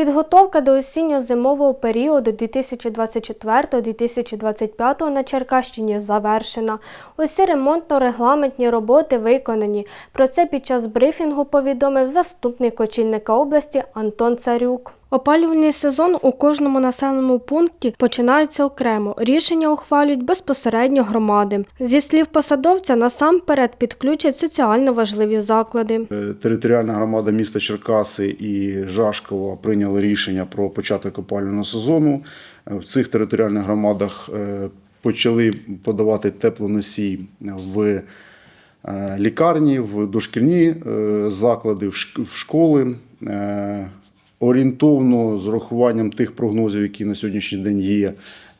Підготовка до осінньо-зимового періоду 2024-2025 на Черкащині завершена. Усі ремонтно-регламентні роботи виконані. Про це під час брифінгу повідомив заступник очільника області Антон Царюк. Опалювальний сезон у кожному населеному пункті починається окремо. Рішення ухвалюють безпосередньо громади. Зі слів посадовця, насамперед підключать соціально важливі заклади. Е, Територіальна громада міста Черкаси і Жашкова прийняли рішення про початок опалювального сезону. Е, В цих територіальних громадах е, почали подавати теплоносій в лікарні, в дошкільні заклади, в школи. Орієнтовно з урахуванням тих прогнозів, які на сьогоднішній день є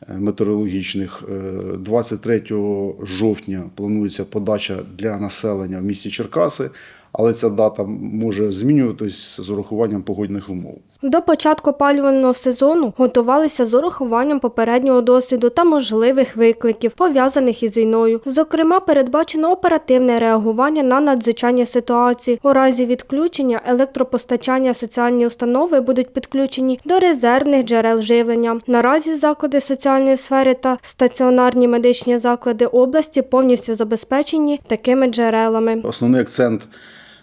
метеорологічних, е, 23 жовтня планується подача для населення в місті Черкаси, але ця дата може змінюватись з урахуванням погодних умов. До початку опалювального сезону готувалися з урахуванням попереднього досвіду та можливих викликів, пов'язаних із війною. Зокрема, передбачено оперативне реагування на надзвичайні ситуації. У разі відключення електропостачання соціальні установи будуть підключені до резервних джерел живлення. Наразі заклади соціальної сфери та стаціонарні медичні заклади області повністю забезпечені такими джерелами. Основний акцент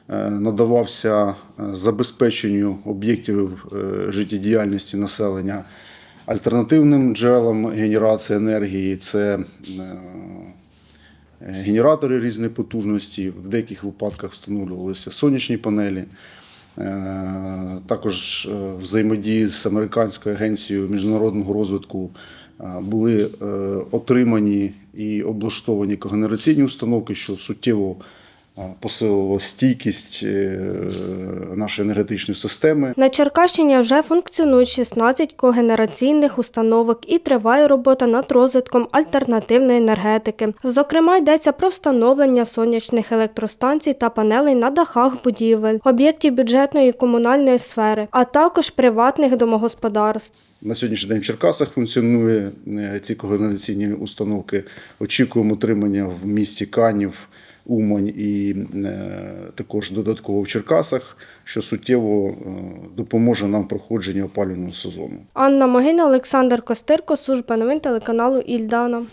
е, надавався е, забезпеченню об'єктів е, життєдіяльності населення альтернативним джерелам генерації енергії. Це генератори різної потужності. В деяких випадках встановлювалися сонячні панелі. Е, Також е, взаємодії з американською агенцією міжнародного розвитку е, були отримані і облаштовані когенераційні установки, що суттєво посилило стійкість е, нашої енергетичної системи. На Черкащині вже функціонують 16 когенераційних установок і триває робота над розвитком альтернативної енергетики. Зокрема, йдеться про встановлення сонячних електростанцій та панелей на дахах будівель, об'єктів бюджетної і комунальної сфери, а також приватних домогосподарств. На сьогоднішній день в Черкасах функціонує е, ці когенераційні установки. Очікуємо отримання в місті Канів, Умань і е, також додатково в Черкасах, що суттєво е, допоможе нам проходження опалювального сезону. Анна Могина, Олександр Костирко, служба новин телеканалу Ільдана.